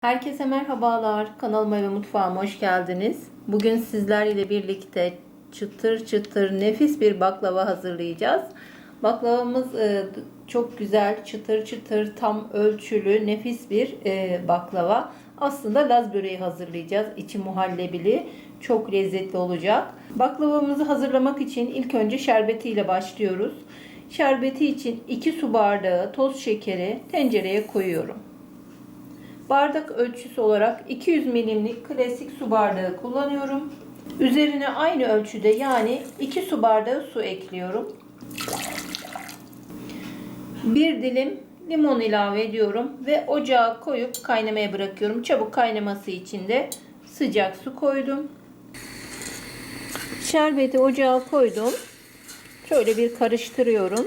Herkese merhabalar. Kanalıma ve mutfağıma hoş geldiniz. Bugün sizler ile birlikte çıtır çıtır nefis bir baklava hazırlayacağız. Baklavamız e, çok güzel, çıtır çıtır, tam ölçülü, nefis bir e, baklava. Aslında Laz böreği hazırlayacağız. İçi muhallebili. Çok lezzetli olacak. Baklavamızı hazırlamak için ilk önce şerbetiyle başlıyoruz. Şerbeti için 2 su bardağı toz şekeri tencereye koyuyorum. Bardak ölçüsü olarak 200 milimlik klasik su bardağı kullanıyorum. Üzerine aynı ölçüde yani 2 su bardağı su ekliyorum. Bir dilim limon ilave ediyorum ve ocağa koyup kaynamaya bırakıyorum. Çabuk kaynaması için de sıcak su koydum. Şerbeti ocağa koydum. Şöyle bir karıştırıyorum.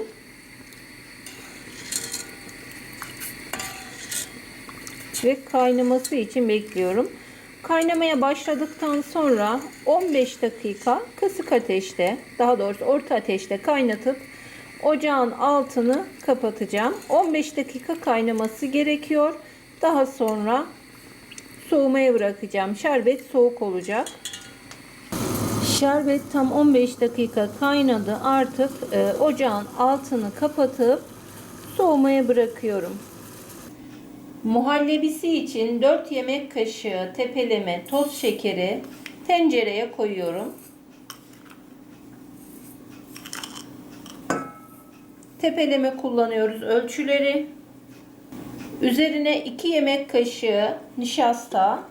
Ve kaynaması için bekliyorum. Kaynamaya başladıktan sonra 15 dakika kısık ateşte, daha doğrusu orta ateşte kaynatıp ocağın altını kapatacağım. 15 dakika kaynaması gerekiyor. Daha sonra soğumaya bırakacağım. Şerbet soğuk olacak. Şerbet tam 15 dakika kaynadı. Artık e, ocağın altını kapatıp soğumaya bırakıyorum. Muhallebisi için 4 yemek kaşığı tepeleme toz şekeri tencereye koyuyorum. Tepeleme kullanıyoruz ölçüleri. Üzerine 2 yemek kaşığı nişasta,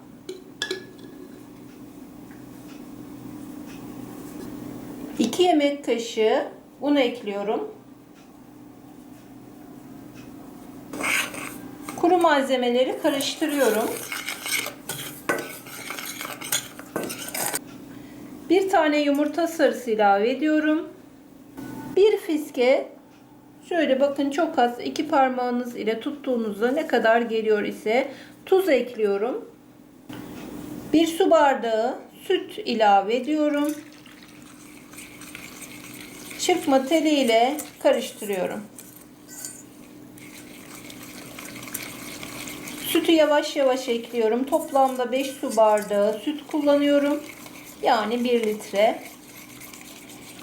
iki yemek kaşığı un ekliyorum. Kuru malzemeleri karıştırıyorum. Bir tane yumurta sarısı ilave ediyorum. Bir fiske şöyle bakın çok az iki parmağınız ile tuttuğunuzda ne kadar geliyor ise tuz ekliyorum. Bir su bardağı süt ilave ediyorum. Çırpma teli ile karıştırıyorum. Sütü yavaş yavaş ekliyorum. Toplamda 5 su bardağı süt kullanıyorum. Yani 1 litre.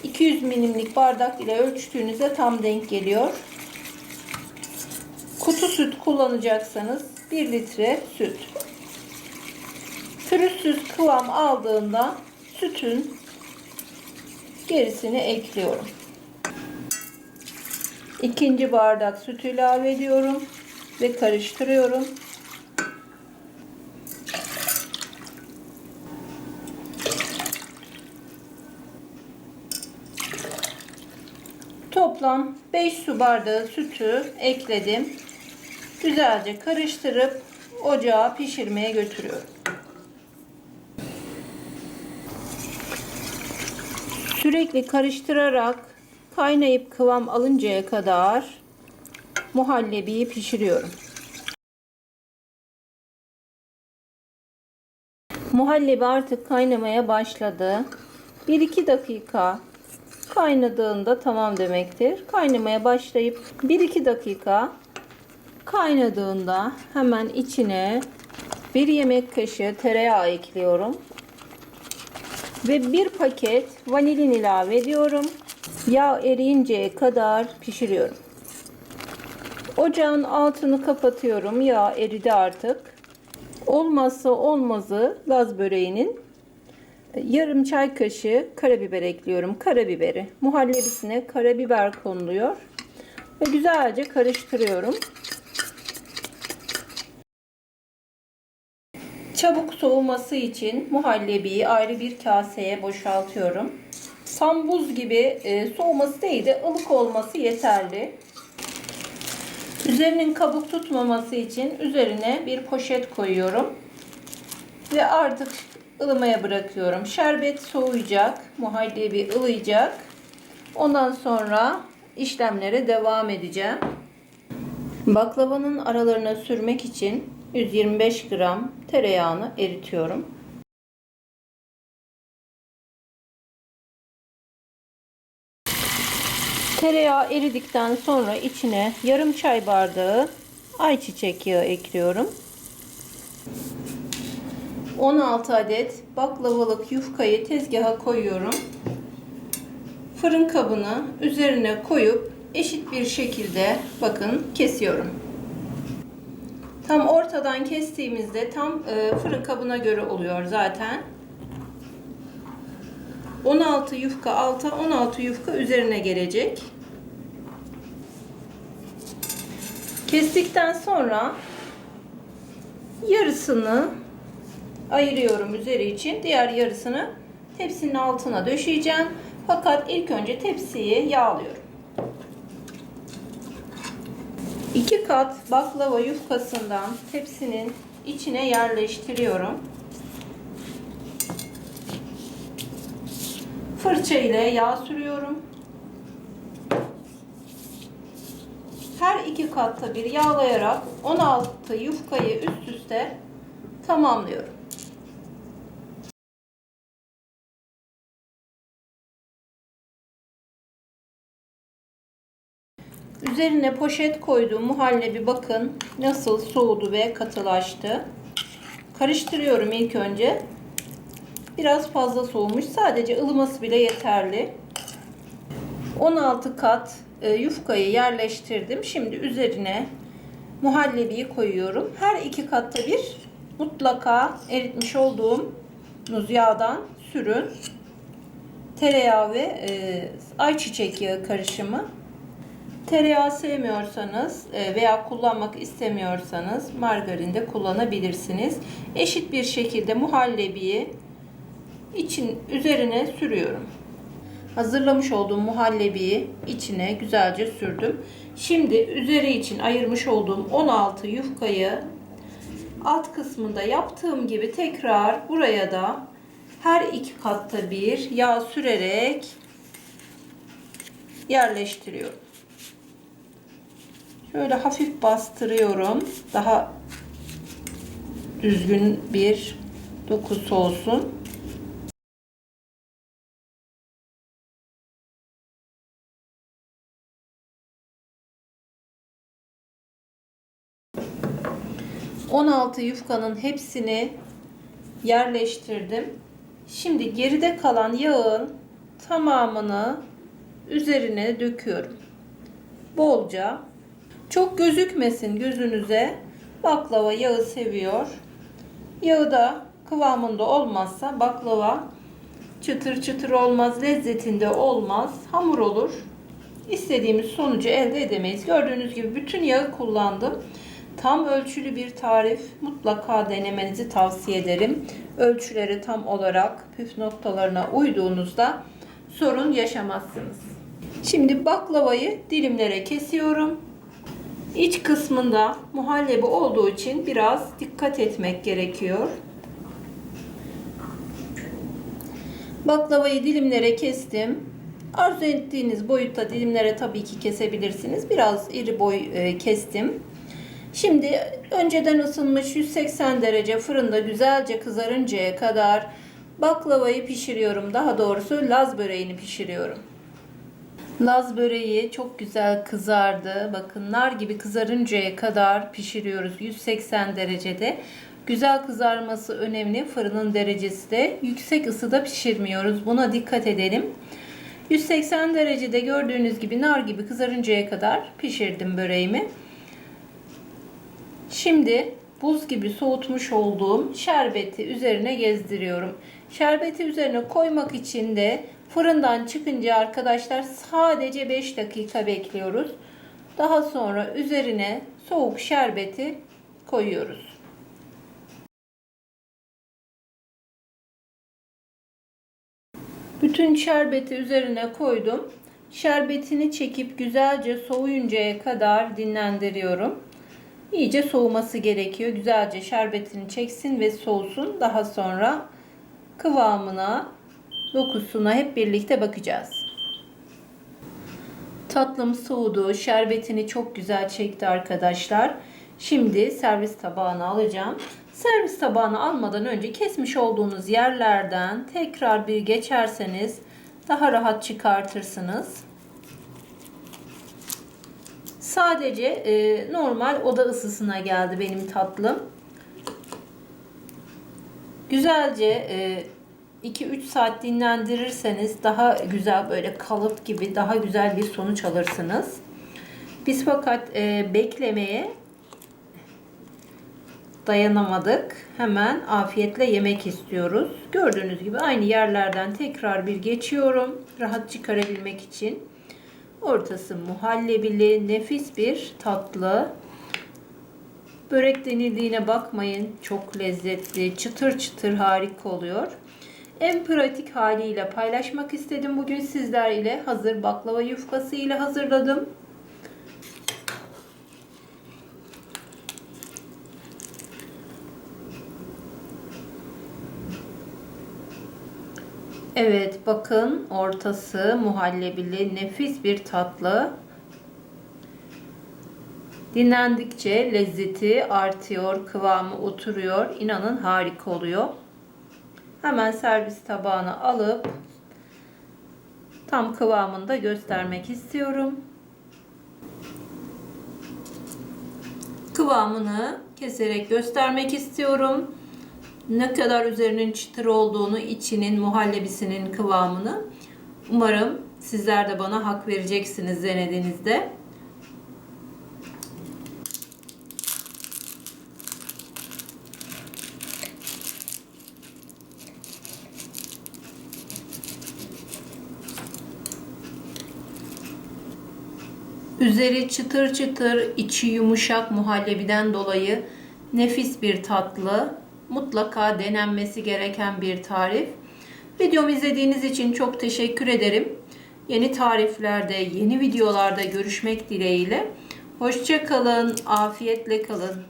200 milimlik bardak ile ölçtüğünüzde tam denk geliyor. Kutu süt kullanacaksanız 1 litre süt. Pürüzsüz kıvam aldığında sütün gerisini ekliyorum. İkinci bardak süt ilave ediyorum ve karıştırıyorum. Toplam 5 su bardağı sütü ekledim. Güzelce karıştırıp ocağa pişirmeye götürüyorum. Sürekli karıştırarak kaynayıp kıvam alıncaya kadar muhallebiyi pişiriyorum. Muhallebi artık kaynamaya başladı. 1-2 dakika kaynadığında tamam demektir. Kaynamaya başlayıp 1-2 dakika kaynadığında hemen içine bir yemek kaşığı tereyağı ekliyorum. Ve bir paket vanilin ilave ediyorum. Yağ eriyinceye kadar pişiriyorum. Ocağın altını kapatıyorum. Yağ eridi artık. Olmazsa olmazı Laz böreğinin yarım çay kaşığı karabiber ekliyorum. Karabiberi. Muhallebisine karabiber konuluyor. Ve güzelce karıştırıyorum. Çabuk soğuması için muhallebiyi ayrı bir kaseye boşaltıyorum. Tam buz gibi e, soğuması değil de ılık olması yeterli. Üzerinin kabuk tutmaması için üzerine bir poşet koyuyorum. Ve artık ılımaya bırakıyorum. Şerbet soğuyacak, muhallebi ılıyacak. Ondan sonra işlemlere devam edeceğim. Baklavanın aralarına sürmek için 125 gram tereyağını eritiyorum. Tereyağı eridikten sonra içine yarım çay bardağı ayçiçek yağı ekliyorum. 16 adet baklavalık yufkayı tezgaha koyuyorum. Fırın kabını üzerine koyup eşit bir şekilde bakın kesiyorum. Tam ortadan kestiğimizde tam e, fırın kabına göre oluyor zaten. 16 yufka alta 16 yufka üzerine gelecek. Kestikten sonra yarısını ayırıyorum üzeri için. Diğer yarısını tepsinin altına döşeyeceğim. Fakat ilk önce tepsiyi yağlıyorum. 2 kat baklava yufkasından tepsinin içine yerleştiriyorum. Fırça ile yağ sürüyorum. Her iki katta bir yağlayarak 16 yufkayı üst üste tamamlıyorum. Üzerine poşet koyduğum muhallebi bakın nasıl soğudu ve katılaştı. Karıştırıyorum ilk önce. Biraz fazla soğumuş. Sadece ılıması bile yeterli. 16 kat e, yufkayı yerleştirdim. Şimdi üzerine muhallebiyi koyuyorum. Her iki katta bir mutlaka eritmiş olduğum yağdan sürün. Tereyağı ve e, ayçiçek yağı karışımı. Tereyağı sevmiyorsanız e, veya kullanmak istemiyorsanız margarin de kullanabilirsiniz. Eşit bir şekilde muhallebiyi için üzerine sürüyorum. Hazırlamış olduğum muhallebiyi içine güzelce sürdüm. Şimdi üzeri için ayırmış olduğum 16 yufkayı alt kısmında yaptığım gibi tekrar buraya da her iki katta bir yağ sürerek yerleştiriyorum. Şöyle hafif bastırıyorum. Daha düzgün bir dokusu olsun. ...16 yufkanın hepsini yerleştirdim. Şimdi geride kalan yağın tamamını üzerine döküyorum. Bolca çok gözükmesin gözünüze. Baklava yağı seviyor. Yağı da kıvamında olmazsa baklava çıtır çıtır olmaz, lezzetinde olmaz, hamur olur. İstediğimiz sonucu elde edemeyiz. Gördüğünüz gibi bütün yağı kullandım. Tam ölçülü bir tarif mutlaka denemenizi tavsiye ederim. Ölçüleri tam olarak püf noktalarına uyduğunuzda sorun yaşamazsınız. Şimdi baklavayı dilimlere kesiyorum. İç kısmında muhallebi olduğu için biraz dikkat etmek gerekiyor. Baklavayı dilimlere kestim. Arzu ettiğiniz boyutta dilimlere tabii ki kesebilirsiniz. Biraz iri boy e, kestim. Şimdi önceden ısınmış 180 derece fırında güzelce kızarıncaya kadar baklavayı pişiriyorum. Daha doğrusu Laz böreğini pişiriyorum. Laz böreği çok güzel kızardı. Bakın nar gibi kızarıncaya kadar pişiriyoruz 180 derecede. Güzel kızarması önemli. Fırının derecesi de yüksek ısıda pişirmiyoruz. Buna dikkat edelim. 180 derecede gördüğünüz gibi nar gibi kızarıncaya kadar pişirdim böreğimi. Şimdi buz gibi soğutmuş olduğum şerbeti üzerine gezdiriyorum. Şerbeti üzerine koymak için de fırından çıkınca arkadaşlar sadece 5 dakika bekliyoruz. Daha sonra üzerine soğuk şerbeti koyuyoruz. Bütün şerbeti üzerine koydum. Şerbetini çekip güzelce soğuyuncaya kadar dinlendiriyorum. İyice soğuması gerekiyor. Güzelce şerbetini çeksin ve soğusun. Daha sonra kıvamına, dokusuna hep birlikte bakacağız. Tatlım soğudu. Şerbetini çok güzel çekti arkadaşlar. Şimdi servis tabağına alacağım. Servis tabağına almadan önce kesmiş olduğunuz yerlerden tekrar bir geçerseniz daha rahat çıkartırsınız. Sadece e, normal oda ısısına geldi benim tatlım. Güzelce 2-3 saat dinlendirirseniz daha güzel böyle kalıp gibi daha güzel bir sonuç alırsınız. Biz fakat e, beklemeye dayanamadık. Hemen afiyetle yemek istiyoruz. Gördüğünüz gibi aynı yerlerden tekrar bir geçiyorum. Rahat çıkarabilmek için. Ortası muhallebili, nefis bir tatlı. Börek denildiğine bakmayın. Çok lezzetli, çıtır çıtır harika oluyor. En pratik haliyle paylaşmak istedim bugün sizler ile. Hazır baklava yufkası ile hazırladım. Evet bakın ortası muhallebili nefis bir tatlı. Dinlendikçe lezzeti artıyor, kıvamı oturuyor. İnanın harika oluyor. Hemen servis tabağına alıp tam kıvamında göstermek istiyorum. Kıvamını keserek göstermek istiyorum. Ne kadar üzerinin çıtır olduğunu, içinin, muhallebisinin kıvamını. Umarım sizler de bana hak vereceksiniz denediğinizde. Üzeri çıtır çıtır, içi yumuşak muhallebiden dolayı nefis bir tatlı. Mutlaka denenmesi gereken bir tarif. Videomu izlediğiniz için çok teşekkür ederim. Yeni tariflerde, yeni videolarda görüşmek dileğiyle. Hoşça kalın, afiyetle kalın.